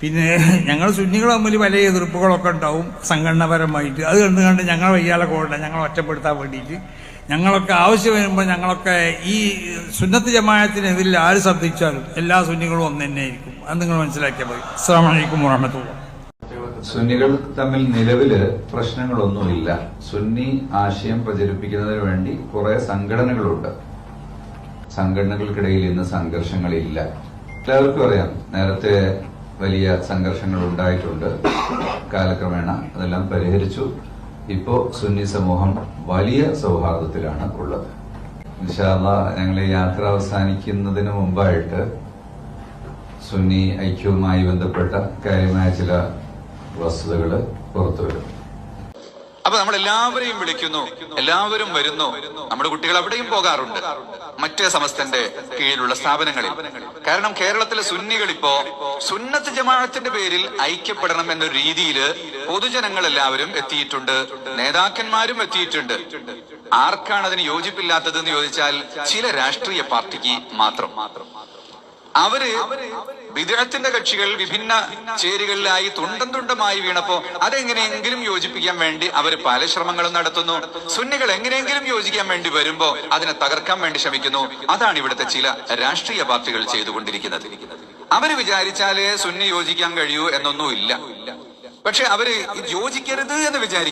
പിന്നെ ഞങ്ങൾ സുന്നികൾ തമ്മിൽ പല എതിർപ്പുകളൊക്കെ ഉണ്ടാവും സംഘടനാപരമായിട്ട്. അത് കണ്ടു കണ്ട് ഞങ്ങൾ വയ്യാലെ കൊണ്ട ഞങ്ങൾ ഒറ്റപ്പെടുത്താൻ വേണ്ടിയിട്ട്. ഞങ്ങളൊക്കെ ആവശ്യം വരുമ്പോൾ ഞങ്ങളൊക്കെ ഈ സുന്നത്ത് ജമായത്തിനെതിരിൽ ആര് ശബ്ദിച്ചാലും എല്ലാ സുന്നികളും ഒന്ന് തന്നെ ആയിരിക്കും അത് നിങ്ങൾ മനസ്സിലാക്കിയാൽ മതി. അസ്സാമലൈക്കും വറഹമത്തുള്ള. സുന്നികൾ തമ്മിൽ നിലവിൽ പ്രശ്നങ്ങളൊന്നുമില്ല. സുന്നി ആശയം പ്രചരിപ്പിക്കുന്നതിന് വേണ്ടി കുറെ സംഘടനകളുണ്ട്. സംഘടനകൾക്കിടയിൽ ഇന്ന് സംഘർഷങ്ങളില്ല. എല്ലാവർക്കും അറിയാം. നേരത്തെ വലിയ സംഘർഷങ്ങൾ ഉണ്ടായിട്ടുണ്ട് കാലക്രമേണ അതെല്ലാം പരിഹരിച്ചു. ഇപ്പോ സുന്നി സമൂഹം വലിയ സൗഹാർദ്ദത്തിലാണ് ഉള്ളത്. ഇൻഷാല്ല ഞങ്ങൾ യാത്ര അവസാനിക്കുന്നതിന് മുമ്പായിട്ട് സുന്നി ഐക്യവുമായി ബന്ധപ്പെട്ട കാര്യമായ ചില വസ്തുതകൾ പുറത്തുവരും അപ്പൊ നമ്മൾ എല്ലാവരെയും വിളിക്കുന്നു എല്ലാവരും വരുന്നു. നമ്മുടെ കുട്ടികൾ അവിടെയും പോകാറുണ്ട് മറ്റേ സമസ്തന്റെ കീഴിലുള്ള സ്ഥാപനങ്ങളിൽ. കാരണം കേരളത്തിലെ സുന്നികൾ ഇപ്പോ സുന്നത്ത് ജമാഅത്തിന്റെ പേരിൽ ഐക്യപ്പെടണം എന്ന രീതിയിൽ പൊതുജനങ്ങൾ എല്ലാവരും എത്തിയിട്ടുണ്ട് നേതാക്കന്മാരും എത്തിയിട്ടുണ്ട്. ആർക്കാണ് അതിന് യോജിപ്പില്ലാത്തതെന്ന് ചോദിച്ചാൽ ചില രാഷ്ട്രീയ പാർട്ടിക്ക് മാത്രം. അവർ വിദേഹത്തിന്റെ കക്ഷികൾ വിഭിന്ന ചേരികളിലായി തുണ്ടം തുണ്ടമായി വീണപ്പോ അതെങ്ങനെയെങ്കിലും യോജിപ്പിക്കാൻ വേണ്ടി അവർ പല ശ്രമങ്ങളും നടത്തുന്നു. സുന്നികൾ എങ്ങനെയെങ്കിലും യോജിക്കാൻ വേണ്ടി വരുമ്പോ അതിനെ തകർക്കാൻ വേണ്ടി ശ്രമിക്കുന്നു. അതാണ് ഇവിടുത്തെ ചില രാഷ്ട്രീയ പാർട്ടികൾ ചെയ്തുകൊണ്ടിരിക്കുന്നത്. അവർ വിചാരിച്ചാലേ സുന്നി യോജിക്കാൻ കഴിയൂ എന്നൊന്നുമില്ല. പക്ഷെ അവർ യോജിക്കരുത് എന്ന് വിചാരിക്കും